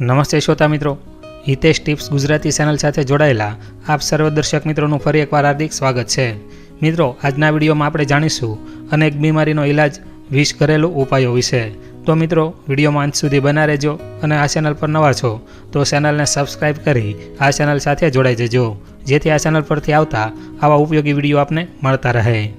નમસ્તે શ્રોતા મિત્રો. હિતેશ ટિપ્સ ગુજરાતી ચેનલ સાથે જોડાયેલા આપ સર્વ દર્શક મિત્રોનું ફરી એકવાર હાર્દિક સ્વાગત છે. મિત્રો, આજના વિડીયોમાં આપણે જાણીશું અનેક બીમારીનો ઇલાજ વીસ ઘરેલું ઉપાયો વિશે. તો મિત્રો, વિડીયોમાં અંત સુધી બના રહેજો અને આ ચેનલ પર નવા છો, તો ચેનલને સબસ્ક્રાઇબ કરી આ ચેનલ સાથે જોડાઈ જજો, જેથી આ ચેનલ પરથી આવતા આવા ઉપયોગી વીડિયો આપને મળતા રહે.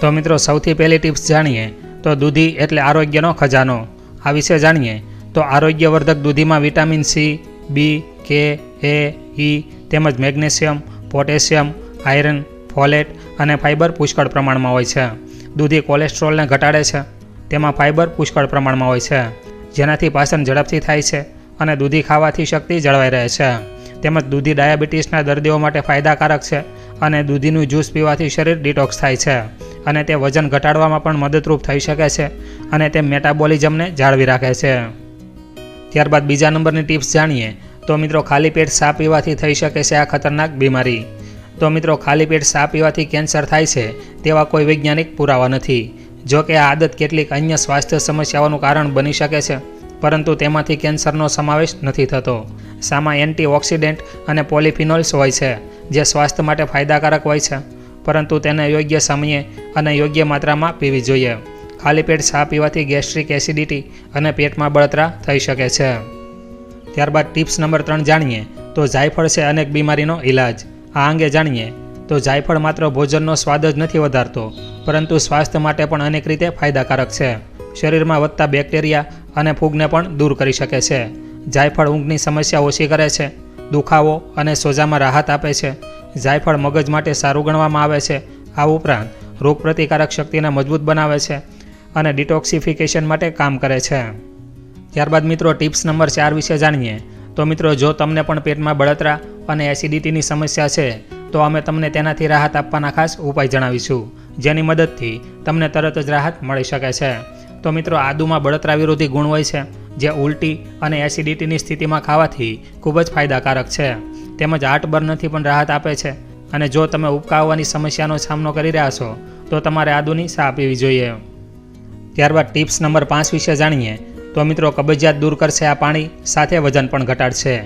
તો મિત્રો, સૌથી પહેલી ટિપ્સ જાણીએ તો દૂધી એટલે આરોગ્યનો ખજાનો. આ વિશે જાણીએ તો આરોગ્યવર્ધક દૂધીમાં વિટામિન સી, બી, કે એ ઈ તેમજ મેગ્નેશિયમ, પોટેશિયમ, આયરન, ફોલેટ અને ફાઇબર પુષ્કળ પ્રમાણમાં હોય છે. દૂધી કોલેસ્ટ્રોલને ઘટાડે છે. તેમાં ફાઇબર પુષ્કળ પ્રમાણમાં હોય છે. જેનાથી પાચન ઝડપથી થાય છે અને દૂધી ખાવાથી શક્તિ જળવાઈ રહે છે. તેમજ દૂધી ડાયાબિટીસના દર્દીઓ માટે ફાયદાકારક છે અને દૂધીનું જ્યુસ પીવાથી શરીર ડિટોક્સ થાય છે અને તે વજન ઘટાડવામાં પણ મદદરૂપ થઈ શકે છે અને તે મેટાબોલિઝમને જાળવી રાખે છે. ત્યારબાદ બીજા નંબરની ટિપ્સ જાણીએ. તો મિત્રો, ખાલી પેટ સા પીવાથી થઈ શકે છે આ ખતરનાક બીમારી. તો મિત્રો, ખાલી પેટ સા પીવાથી કેન્સર થાય છે તેવા કોઈ વૈજ્ઞાનિક પુરાવા નથી. જો કે આ આદત કેટલીક અન્ય સ્વાસ્થ્ય સમસ્યાઓનું કારણ બની શકે છે, પરંતુ તેમાંથી કેન્સરનો સમાવેશ નથી થતો. સામાં એન્ટીઓક્સિડન્ટ અને પોલિફિનોલ્સ હોય છે, જે સ્વાસ્થ્ય માટે ફાયદાકારક હોય છે, પરંતુ તેને યોગ્ય સમયે અને યોગ્ય માત્રામાં પીવી જોઈએ. ખાલી પેટ ચા પીવાથી ગેસ્ટ્રિક એસિડિટી અને પેટમાં બળતરા થઈ શકે છે. ત્યારબાદ ટિપ્સ નંબર ત્રણ જાણીએ, તો જાયફળ છે અનેક બીમારીનો ઇલાજ આ અંગે જાણીએ, તો જાયફળ માત્ર ભોજનનો સ્વાદ જ નથી વધારતો, પરંતુ સ્વાસ્થ્ય માટે પણ અનેક રીતે ફાયદાકારક છે. શરીરમાં વધતા બેક્ટેરિયા અને ફૂગને પણ દૂર કરી શકે છે. જાયફળ ઊંઘની સમસ્યા ઓછી કરે છે, દુખાવો અને સોજામાં રાહત આપે છે. જાયફળ મગજ માટે સારું ગણવામાં આવે છે. આ ઉપરાંત રોગપ્રતિકારક શક્તિને મજબૂત બનાવે છે. અને ડિટોક્સિફિકેશન માટે કામ કરે છે. ત્યારબાદ મિત્રો ટિપ્સ નંબર ચાર વિશે જાણીએ. તો મિત્રો, જો તમને પણ પેટમાં બળતરા અને એસિડિટીની સમસ્યા છે, તો અમે તમને તેનાથી રાહત આપવાના ખાસ ઉપાય જણાવીશું, જેની મદદથી તમને તરત જ રાહત મળી શકે છે. તો મિત્રો, આદુમાં બળતરા વિરોધી ગુણ હોય છે, જે ઉલટી અને એસિડિટીની સ્થિતિમાં ખાવાથી ખૂબ જ ફાયદાકારક છે. તેમજ હાર્ટબર્નથી પણ રાહત આપે છે. અને જો તમે ઉપકાવવાની સમસ્યાનો સામનો કરી રહ્યા છો, તો તમારે આદુની સા પીવી જોઈએ. ત્યારબાદ ટિપ્સ નંબર પાંચ વિશે જાણીએ. તો મિત્રો, કબજિયાત દૂર કરશે આ પાણી, સાથે વજન પણ ઘટાડશે.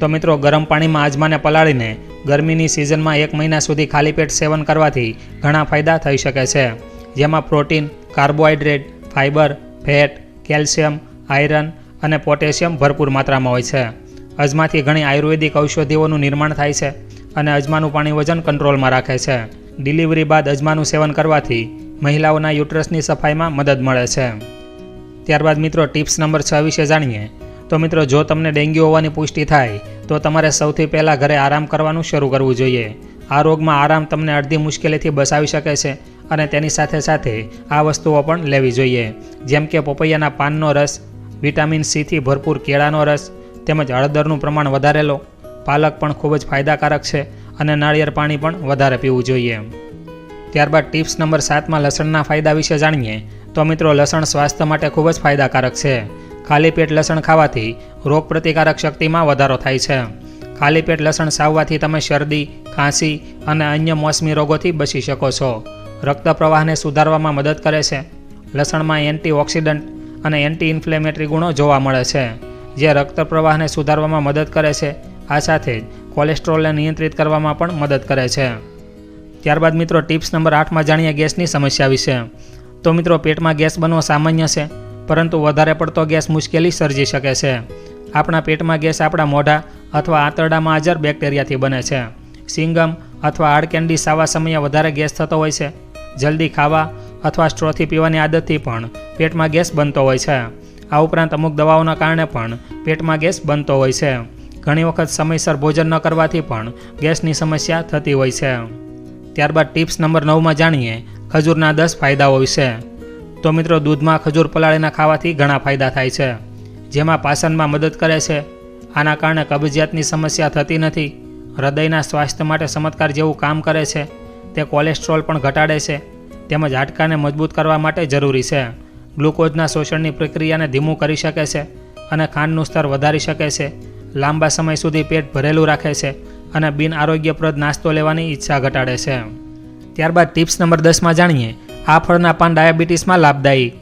તો મિત્રો, ગરમ પાણીમાં આજમાને પલાળીને ગરમીની સિઝનમાં એક મહિના સુધી ખાલી પેટ સેવન કરવાથી ઘણા ફાયદા થઈ શકે છે. જેમાં protein, carbohydrate fibre fat, calcium, iron અને પોટેશિયમ ભરપૂર માત્રામાં હોય છે. અજમાથી ઘણી આયુર્વેદિક ઔષધિઓનું નિર્માણ થાય છે અને અજમાનું પાણી વજન કંટ્રોલમાં રાખે છે. ડિલિવરી બાદ અજમાનું સેવન કરવાથી મહિલાઓના યુટ્રસની સફાઈમાં મદદ મળે છે. ત્યારબાદ મિત્રો ટિપ્સ નંબર છ વિશે જાણીએ. તો મિત્રો, જો તમને ડેન્ગ્યુ હોવાની પુષ્ટિ થાય, તો તમારે સૌથી પહેલાં ઘરે આરામ કરવાનું શરૂ કરવું જોઈએ. આ રોગમાં આરામ તમને અડધી મુશ્કેલીથી બચાવી શકે છે અને તેની સાથે સાથે આ વસ્તુઓ પણ લેવી જોઈએ. જેમ કે પપૈયાના પાનનો રસ, વિટામિન સીથી ભરપૂર કેળાનો રસ, તેમજ હળદરનું પ્રમાણ વધારે લો પાલક પણ ખૂબ જ ફાયદાકારક છે અને નાળિયેર પાણી પણ વધારે પીવું જોઈએ. ત્યારબાદ ટિપ્સ નંબર સાતમાં લસણના ફાયદા વિશે જાણીએ. તો મિત્રો, લસણ સ્વાસ્થ્ય માટે ખૂબ જ ફાયદાકારક છે. ખાલી પેટ લસણ ખાવાથી રોગ પ્રતિકારક શક્તિમાં વધારો થાય છે. ખાલી પેટ લસણ સાવવાથી તમે શરદી, ખાંસી અને અન્ય મોસમી રોગોથી બચી શકો છો. રક્ત પ્રવાહને સુધારવામાં મદદ કરે છે. લસણમાં એન્ટીઓક્સિડન્ટ અને એન્ટી ઇન્ફ્લેમેટરી ગુણો જોવા મળે છે, જે રક્ત પ્રવાહને સુધારવામાં મદદ કરે છે. આ સાથે જ કોલેસ્ટ્રોલને નિયંત્રિત કરવામાં પણ મદદ કરે છે. ત્યારબાદ મિત્રો ટિપ્સ નંબર આઠમાં જાણીએ ગેસની સમસ્યા વિશે. તો મિત્રો પેટમાં ગેસ બનવો સામાન્ય છે, પરંતુ વધારે પડતો ગેસ મુશ્કેલી સર્જી શકે છે. આપણા પેટમાં ગેસ આપણા મોઢા અથવા આંતરડામાં હાજર બેક્ટેરિયાથી બને છે. સિંગમ અથવા આડકેન્ડી સાવા સમયે વધારે ગેસ થતો હોય છે. જલ્દી ખાવા અથવા સ્ટ્રોથી પીવાની આદતથી પણ પેટમાં ગેસ બનતો હોય છે. આ ઉપરાંત અમુક દવાઓના કારણે પણ પેટમાં ગેસ બનતો હોય છે. ઘણી વખત સમયસર ભોજન ન કરવાથી પણ ગેસની સમસ્યા થતી હોય છે. ત્યારબાદ ટિપ્સ નંબર નવમાં જાણીએ, ખજૂરના દસ ફાયદાઓ વિશે. તો મિત્રો, દૂધમાં ખજૂર પલાળીને ખાવાથી ઘણા ફાયદા થાય છે. જેમાં પાચનમાં મદદ કરે છે. આના કારણે કબજિયાતની સમસ્યા થતી નથી. હૃદયના સ્વાસ્થ્ય માટે ચમત્કાર જેવું કામ કરે છે. તે કોલેસ્ટ્રોલ પણ ઘટાડે છે. તેમજ હાડકાને મજબૂત કરવા માટે જરૂરી છે. ગ્લુકોઝના શોષણની પ્રક્રિયાને ધીમું કરી શકે છે અને ખાંડનું સ્તર વધારી શકે છે. લાંબા સમય સુધી પેટ ભરેલું રાખે છે અને બિનઆરોગ્યપ્રદ નાસ્તો લેવાની ઈચ્છા ઘટાડે છે. ત્યારબાદ ટિપ્સ નંબર દસમાં જાણીએ, આ ફળના પાન ડાયાબિટીસમાં લાભદાયી.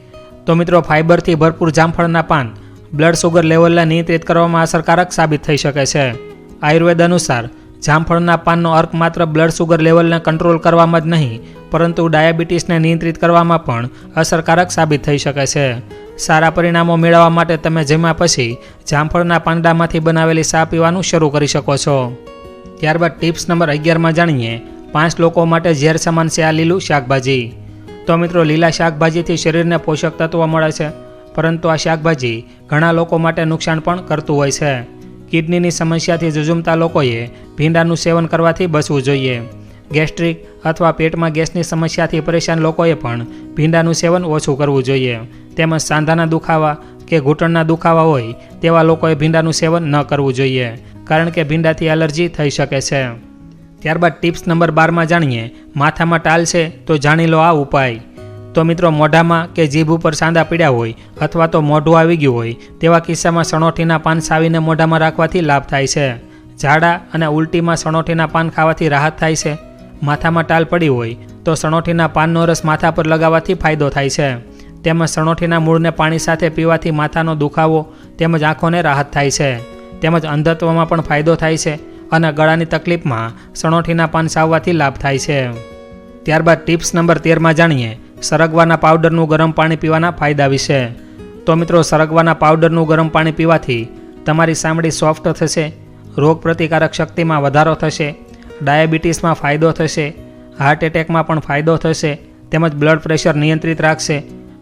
તો મિત્રો, ફાઇબરથી ભરપૂર જામફળના પાન બ્લડ સુગર લેવલને નિયંત્રિત કરવામાં અસરકારક સાબિત થઈ શકે છે. આયુર્વેદ અનુસાર, જામફળના પાનનો અર્ક માત્ર બ્લડ સુગર લેવલને કંટ્રોલ કરવામાં જ નહીં, પરંતુ ડાયાબિટીસને નિયંત્રિત કરવામાં પણ અસરકારક સાબિત થઈ શકે છે. સારા પરિણામો મેળવવા માટે તમે જમ્યા પછી જામફળના પાંદડામાંથી બનાવેલી ચા પીવાનું શરૂ કરી શકો છો. ત્યારબાદ ટિપ્સ નંબર અગિયારમાં જાણીએ, પાંચ લોકો માટે ઝેર સમાન છે આ લીલું શાકભાજી. તો મિત્રો, લીલા શાકભાજીથી શરીરને પોષક તત્વો મળે છે, પરંતુ આ શાકભાજી ઘણા લોકો માટે નુકસાન પણ કરતું હોય છે. કિડનીની સમસ્યાથી ઝઝુમતા લોકોએ ભીંડાનું સેવન કરવાથી બચવું જોઈએ. ગેસ્ટ્રિક અથવા પેટમાં ગેસની સમસ્યાથી પરેશાન લોકોએ પણ ભીંડાનું સેવન ઓછું કરવું જોઈએ. તેમજ સાંધાના દુખાવા કે ઘૂંટણના દુખાવા હોય તેવા લોકોએ ભીંડાનું સેવન ન કરવું જોઈએ, કારણ કે ભીંડાથી એલર્જી થઈ શકે છે. ત્યારબાદ ટિપ્સ નંબર બારમાં જાણીએ, માથામાં ટાલ છે તો જાણી લો આ ઉપાય. તો મિત્રો, મોઢામાં કે જીભ ઉપર સાંદા પીડ્યા હોય અથવા તો મોઢું આવી ગયું હોય તેવા કિસ્સામાં સણોઠીના પાન સાવીને મોઢામાં રાખવાથી લાભ થાય છે. ઝાડા અને ઉલટીમાં સણોઠીના પાન ખાવાથી રાહત થાય છે. માથામાં ટાલ પડી હોય, તો સણોઠીના પાનનો રસ માથા પર લગાવવાથી ફાયદો થાય છે. તેમજ સણોઠીના મૂળને પાણી સાથે પીવાથી માથાનો દુખાવો તેમજ આંખોને રાહત થાય છે. તેમજ અંધત્વમાં પણ ફાયદો થાય છે અને ગળાની તકલીફમાં સણોઠીના પાન સાવવાથી લાભ થાય છે. ત્યારબાદ ટિપ્સ નંબર તેરમાં જાણીએ, સરગવાના પાવડરનું ગરમ પાણી પીવાના ફાયદા વિશે. તો મિત્રો, સરગવાના પાવડરનું ગરમ પાણી પીવાથી તમારી ચામડી સોફ્ટ થશે રોગ પ્રતિકારક શક્તિમાં વધારો થશે ડાયાબિટીસમાં ફાયદો થશે હાર્ટ એટેકમાં પણ ફાયદો થશે, તેમજ બ્લડ પ્રેશર નિયંત્રિત રાખશે,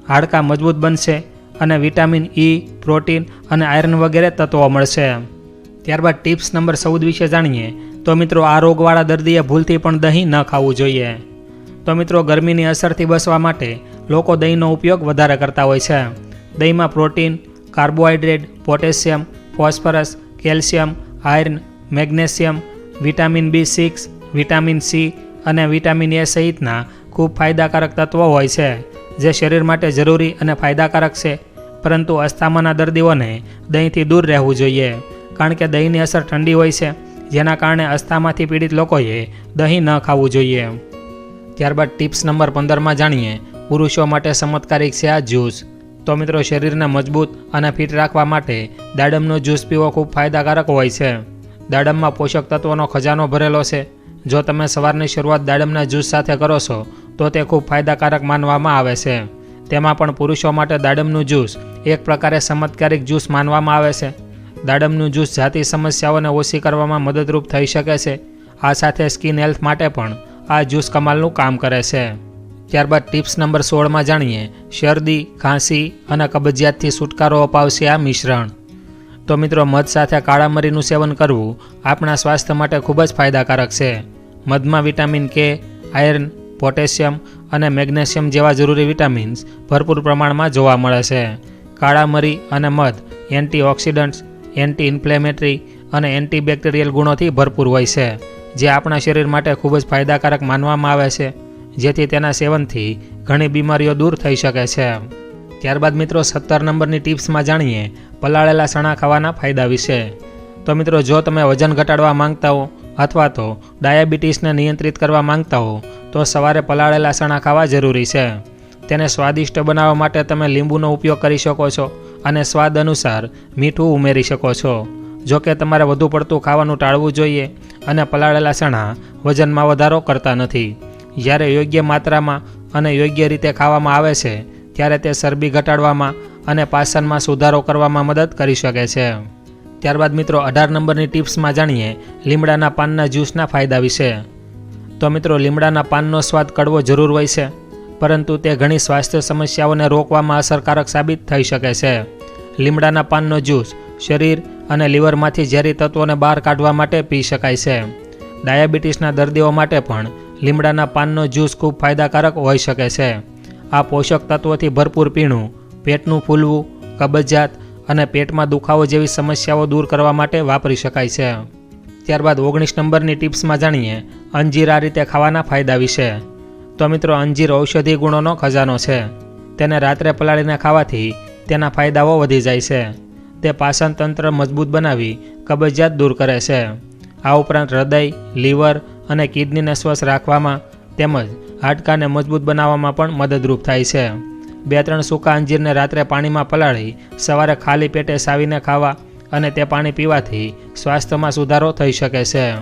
હાડકાં મજબૂત બનશે અને વિટામિન ઈ પ્રોટીન અને આયરન વગેરે તત્વો મળશે. ત્યારબાદ ટિપ્સ નંબર ચૌદ વિશે જાણીએ, તો મિત્રો આ રોગવાળા દર્દીએ ભૂલથી પણ દહીં ન ખાવું જોઈએ. તો મિત્રો ગરમીની અસરથી બચવા માટે લોકો દહીંનો ઉપયોગ વધારે કરતા હોય છે. દહીંમાં protein carbohydrate potassium phosphorus calcium iron magnesium vitamin B six, vitamin C અને વિટામિન એ સહિતના ખૂબ ફાયદાકારક તત્વો હોય છે, જે શરીર માટે જરૂરી અને ફાયદાકારક છે. પરંતુ અસ્થામાના દર્દીઓને દહીંથી દૂર રહેવું જોઈએ, કારણ કે દહીંની અસર ઠંડી હોય છે, જેના કારણે અસ્થામાંથી પીડિત લોકોએ દહીં ન ખાવું જોઈએ. ત્યારબાદ ટિપ્સ નંબર પંદરમાં જાણીએ, પુરુષો માટે ચમત્કારિક છે આ જ્યુસ. તો મિત્રો, શરીરને મજબૂત અને ફિટ રાખવા માટે દાડમનો જ્યુસ પીવો ખૂબ ફાયદાકારક હોય છે. દાડમમાં પોષક તત્વોનો ખજાનો ભરેલો છે. જો તમે સવારની શરૂઆત દાડમના જ્યુસ સાથે કરો છો, તો તે ખૂબ ફાયદાકારક માનવામાં આવે છે. તેમાં પણ પુરુષો માટે દાડમનું જ્યુસ એક પ્રકારે ચમત્કારિક જ્યુસ માનવામાં આવે છે. દાડમનું જ્યુસ જાતિ સમસ્યાઓને ઓછી કરવામાં મદદરૂપ થઈ શકે છે. આ સાથે સ્કિન હેલ્થ માટે પણ આ જ્યુસ કમાલનું કામ કરે છે. ત્યારબાદ ટિપ્સ નંબર સોળમાં જાણીએ, શરદી, ખાંસી અને કબજિયાતથી છુટકારો અપાવશે આ મિશ્રણ. તો મિત્રો, મધ સાથે કાળા મરીનું સેવન કરવું આપણા સ્વાસ્થ્ય માટે ખૂબ જ ફાયદાકારક છે. મધમાં વિટામિન કે, આયર્ન, પોટેશિયમ અને મેગ્નેશિયમ જેવા જરૂરી વિટામિન્સ ભરપૂર પ્રમાણમાં જોવા મળે છે. કાળા મરી અને મધ એન્ટીઓક્સિડન્ટ્સ એન્ટી ઇન્ફ્લેમેટરી અને એન્ટીબેક્ટેરિયલ ગુણોથી ભરપૂર હોય છે, જે આપણા શરીર માટે ખૂબ જ ફાયદાકારક માનવામાં આવે છે, જેથી તેના સેવનથી ઘણી બીમારીઓ દૂર થઈ શકે છે. ત્યારબાદ મિત્રો સત્તર નંબરની ટિપ્સમાં જાણીએ, પલાળેલા ચણા ખાવાના ફાયદા વિશે. તો મિત્રો, જો તમે વજન ઘટાડવા માંગતા હો અથવા તો ડાયાબિટીસને નિયંત્રિત કરવા માંગતા હો, તો સવારે પલાળેલા ચણા ખાવા જરૂરી છે. તેને સ્વાદિષ્ટ બનાવવા માટે તમે લીંબુનો ઉપયોગ કરી શકો છો અને સ્વાદ અનુસાર મીઠું ઉમેરી શકો છો. જો કે તમારે વધુ પડતું ખાવાનું ટાળવું જોઈએ અને પલાળેલા ચણા વજનમાં વધારો કરતા નથી. જ્યારે યોગ્ય માત્રામાં અને યોગ્ય રીતે ખાવામાં આવે છે ત્યારે તે ચરબી ઘટાડવામાં અને પાચનમાં સુધારો કરવામાં મદદ કરી શકે છે. ત્યારબાદ મિત્રો, અઢાર નંબરની ટિપ્સમાં જાણીએ, લીમડાના પાનના જ્યુસના ફાયદા વિશે. તો મિત્રો, લીમડાના પાનનો સ્વાદ કડવો જરૂર હોય છે, પરંતુ તે ઘણી સ્વાસ્થ્ય સમસ્યાઓને રોકવામાં અસરકારક સાબિત થઈ શકે છે. લીમડાના પાનનો જ્યુસ શરીર અને લીવરમાંથી ઝેરી તત્વોને બહાર કાઢવા માટે પી શકાય છે. ડાયાબિટીસના દર્દીઓ માટે પણ લીમડાના પાનનો જ્યુસ ખૂબ ફાયદાકારક હોઈ શકે છે. આ પોષક તત્વોથી ભરપૂર પીણું, પેટનું ફૂલવું, કબજિયાત અને પેટમાં દુખાવો જેવી સમસ્યાઓ દૂર કરવા માટે વાપરી શકાય છે. ત્યારબાદ ઓગણીસ નંબરની ટિપ્સમાં જાણીએ, અંજીર આ રીતે ખાવાના ફાયદા વિશે. તો મિત્રો, અંજીર ઔષધિ ગુણોનો ખજાનો છે. તેને રાત્રે પલાળીને ખાવાથી તેના ફાયદાઓ વધી જાય છે. તે પાચન તંત્ર મજબૂત બનાવી કબજિયાત દૂર કરે છે. આ ઉપરાંત હૃદય, લીવર અને કિડનીને સ્વસ્થ રાખવામાં તેમજ હાડકાને મજબૂત બનાવવામાં પણ મદદરૂપ થાય છે. બે ત્રણ સૂકા અંજીરને રાત્રે પાણીમાં પલાળી, સવારે ખાલી પેટે સાવીને ખાવા અને તે પાણી પીવાથી સ્વાસ્થ્યમાં સુધારો થઈ શકે છે.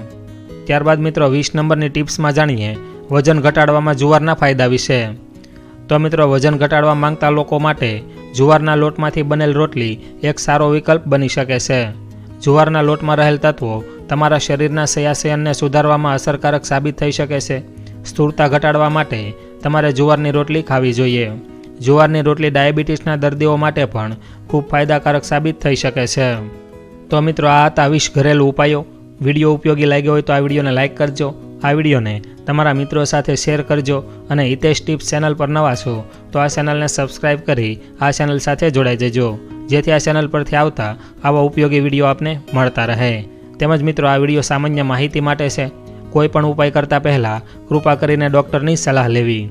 ત્યારબાદ મિત્રો, વીસ નંબરની ટિપ્સમાં જાણીએ, વજન ઘટાડવામાં જુવારના ફાયદા વિશે. તો મિત્રો, વજન ઘટાડવા માંગતા લોકો માટે જુવારના લોટમાંથી બનેલ રોટલી એક સારો વિકલ્પ બની શકે છે. જુવારના લોટમાં રહેલ તત્વો તમારા શરીરના સયાસયનને સુધારવામાં અસરકારક સાબિત થઈ શકે છે. સ્થૂળતા ઘટાડવા માટે તમારે જુવારની રોટલી ખાવી જોઈએ. જુવારની રોટલી ડાયાબિટીસના દર્દીઓ માટે પણ ખૂબ ફાયદાકારક સાબિત થઈ શકે છે. તો મિત્રો, આ હતા વીસ ઘરેલું ઉપાયો. વીડિયો ઉપયોગી લાગ્યો હોય તો આ વિડીયોને લાઇક કરજો. આ વિડીયોને તમારા મિત્રો સાથે શેર કરજો અને હિતેશ ટિપ્સ ચેનલ પર નવા છો તો આ ચેનલને સબસ્ક્રાઇબ કરી આ ચેનલ સાથે જોડાઈ જજો. જેથી આ ચેનલ પરથી આવતા આવા ઉપયોગી વીડિયો આપને મળતા રહે. તેમજ મિત્રો, આ વીડિયો સામાન્ય માહિતી માટે છે. કોઈ પણ ઉપાય કરતાં પહેલાં કૃપા કરીને ડૉક્ટરની સલાહ લેવી.